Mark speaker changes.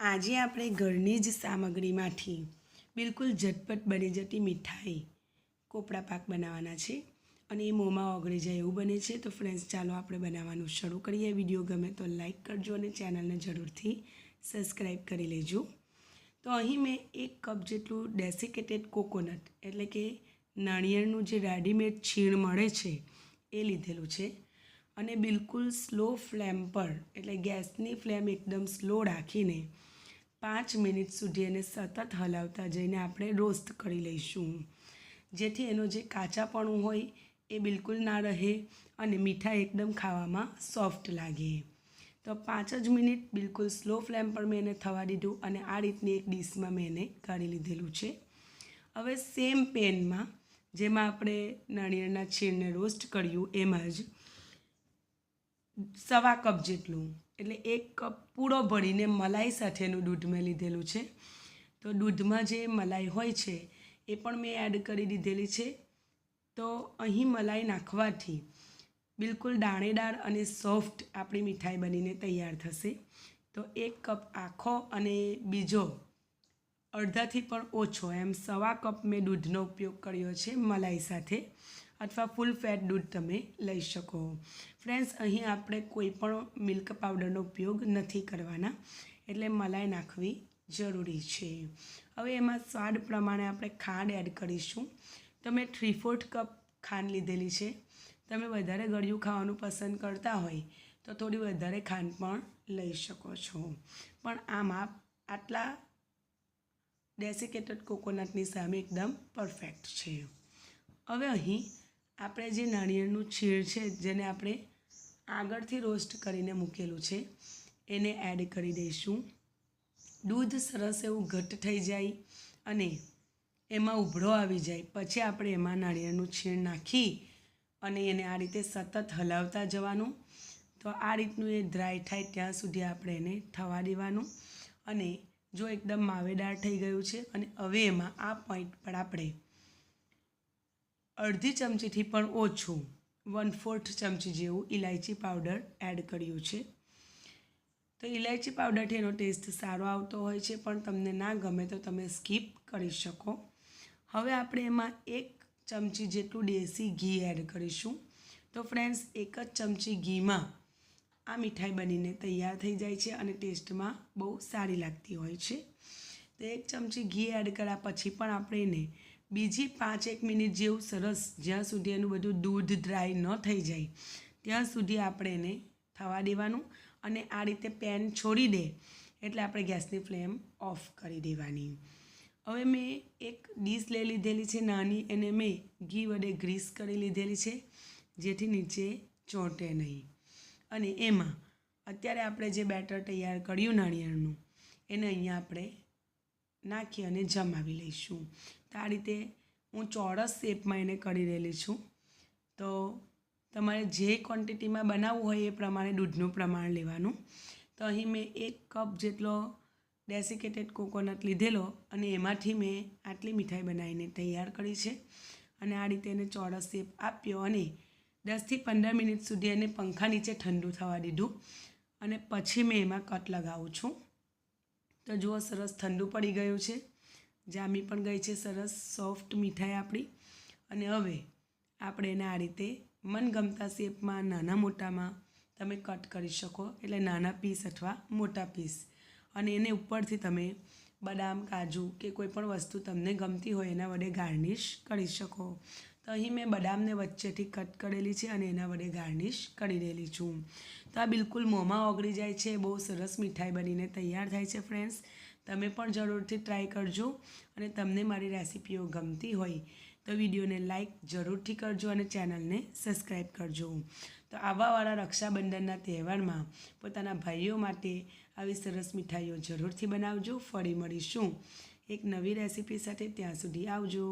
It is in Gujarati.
Speaker 1: આજે આપણે ઘરની જ સામગ્રીમાંથી બિલકુલ ઝટપટ બની જતી મીઠાઈ કોપડા પાક બનાવવાના છે અને એ મોંમાં ઓગળી જાય એવું બને છે. તો ફ્રેન્ડ્સ ચાલો આપણે બનાવવાનું શરૂ કરીએ. વીડિયો ગમે તો લાઈક કરજો અને ચેનલને જરૂરથી સબસ્ક્રાઈબ કરી લેજો. તો અહીં મેં એક કપ જેટલું ડેસિકેટેડ કોકોનટ એટલે કે નાળિયેરનું જે રેડીમેડ છીણ મળે છે એ લીધેલું છે. અને બિલકુલ સ્લો ફ્લેમ પર, એટલે ગેસની ફ્લેમ એકદમ સ્લો રાખીને પાંચ મિનિટ સુધી એને સતત હલાવતા જઈને આપણે રોસ્ટ કરી લઈશું. જેથી એનો જે કાચાપણું હોય એ બિલકુલ ના રહે અને મીઠા એકદમ ખાવામાં સોફ્ટ લાગે. તો પાંચ જ મિનિટ બિલકુલ સ્લો ફ્લેમ પર મેં એને થવા દીધું અને આ રીતની એક ડીશમાં મેં એને કાઢી લીધેલું છે. હવે સેમ પેનમાં, જેમાં આપણે નાળિયેરના છીણને રોસ્ટ કર્યું એમાં જ સવા કપ જેટલું. એટલે એક કપ પૂરો ભરીને મલાઈ સાથેનું દૂધ મેં લીધેલું છે. તો દૂધમાં જે મલાઈ હોય છે, એ પણ મેં એડ કરી દીધેલી છે. તો અહીં મલાઈ નાખવાથી બિલકુલ દાણેદાર અને સોફ્ટ આપણી મીઠાઈ બનીને તૈયાર થશે. તો એક કપ આખો અને બીજો અડધાથી પણ ઓછો. એમ સવા કપ મેં દૂધનો ઉપયોગ કર્યો છે મલાઈ સાથે અથવા ફૂલ ફેટ દૂધ તમે લઈ શકો. ફ્રેન્ડ્સ અહીં આપણે કોઈ પણ મિલ્ક પાવડરનો ઉપયોગ નથી કરવાના. એટલે મલાઈ નાખવી જરૂરી છે. હવે એમાં સ્વાદ પ્રમાણે આપણે ખાંડ એડ કરીશું. તમે થ્રી ફોર્થ કપ ખાંડ લીધેલી છે. તમે વધારે ગળ્યું ખાવાનું પસંદ કરતા હોય તો થોડી વધારે ખાંડ પણ લઈ શકો છો. પણ આમાં આટલા ડેસિકેટેડ કોકોનટની સામે એકદમ પરફેક્ટ છે. હવે અહીં આપણે જે નાળિયેરનું છીણ છે, જેને આપણે આગળથી રોસ્ટ કરીને મૂકેલું છે, એને એડ કરી દઈશું. દૂધ સરસ એવું ઘટ્ટ થઈ જાય અને એમાં ઉભળો આવી જાય. પછી આપણે એમાં નાળિયેરનું છીણ નાખી અને એને આ રીતે સતત હલાવતા જવાનું. તો આ રીતનું એ ડ્રાય થાય ત્યાં સુધી આપણે એને થવા દેવાનું અને જો એકદમ માવેદાર થઈ ગયું છે અને હવે એમાં આ પોઈન્ટ પર આપણે અડધી ચમચીથી પણ ઓછું વન ફોર્થ ચમચી જેવું ઇલાયચી પાવડર એડ કર્યું છે. તો ઇલાયચી પાવડરથી એનો ટેસ્ટ સારો આવતો હોય છે, પણ તમને ના ગમે તો તમે સ્કીપ કરી શકો. હવે આપણે એમાં એક ચમચી જેટલું દેશી ઘી એડ કરીશું. તો ફ્રેન્ડ્સ એક જ ચમચી ઘીમાં આ મીઠાઈ બનીને તૈયાર થઈ જાય છે અને ટેસ્ટમાં બહુ સારી લાગતી હોય છે. તો એક ચમચી ઘી એડ કર્યા પછી પણ આપણે એને બીજી પાંચ એક મિનિટ જેવું સરસ જ્યાં સુધી એનું બધું દૂધ ડ્રાય ન થઈ જાય, ત્યાં સુધી આપણે એને થવા દેવાનું અને આ રીતે પેન છોડી દે એટલે આપણે ગેસની ફ્લેમ ઓફ કરી દેવાની. હવે મેં એક ડીશ લઈ લીધેલી છે નાની એને મેં ઘી વડે ગ્રીસ કરી લીધેલી છે, જેથી નીચે ચોંટે નહીં. અને એમાં અત્યારે આપણે જે બેટર તૈયાર કર્યું નાળિયેરનું, એને અહીંયા આપણે નાખી અને જમાવી લઈશું. તો આ રીતે હું ચોરસ શેપમાં એને કરી રહેલી છું. તો તમારે જે ક્વોન્ટિટીમાં બનાવવું હોય એ પ્રમાણે દૂધનું પ્રમાણ લેવાનું. તો અહીં મેં એક કપ જેટલો ડેસિકેટેડ કોકોનટ લીધેલો અને એમાંથી મેં આટલી મીઠાઈ બનાવીને તૈયાર કરી છે. અને આ રીતે એને ચોરસ શેપ આપ્યો અને દસથી પંદર મિનિટ સુધી એને પંખા નીચે ઠંડુ થવા દીધું અને પછી મેં એમાં કટ લગાવું છું. તો જુઓ, સરસ ઠંડુ પડી ગયું છે. જામી પણ ગઈ છે સરસ, સોફ્ટ મીઠાઈ આપણી. અને હવે આપણે એને આ રીતે મનગમતા શેપમાં, નાના મોટામાં તમે કટ કરી શકો. એટલે નાના પીસ અથવા મોટા પીસ. અને એને ઉપરથી તમે બદામ, કાજુ કે કોઈ પણ વસ્તુ તમને ગમતી હોય એના વડે ગાર્નિશ કરી શકો. તો અહીં મેં બદામને વચ્ચેથી કટ કરેલી છે અને એના વડે ગાર્નિશ કરી રહેલી છું. તો આ બિલકુલ મોંમાં ઓગળી જાય છે, બહુ સરસ મીઠાઈ બનીને તૈયાર થાય છે ફ્રેન્ડ્સ તમે પણ જરૂરથી ટ્રાય કરજો અને તમને મારી રેસિપીઓ ગમતી હોય તો વિડીયોને લાઇક જરૂરથી કરજો અને ચેનલને સબસ્ક્રાઈબ કરજો. તો આવાવાળા રક્ષાબંધનના તહેવારમાં પોતાના ભાઈઓ માટે આવી સરસ મીઠાઈઓ જરૂરથી બનાવજો. ફરી મળીશું. એક નવી રેસિપી સાથે ત્યાં સુધી આવજો.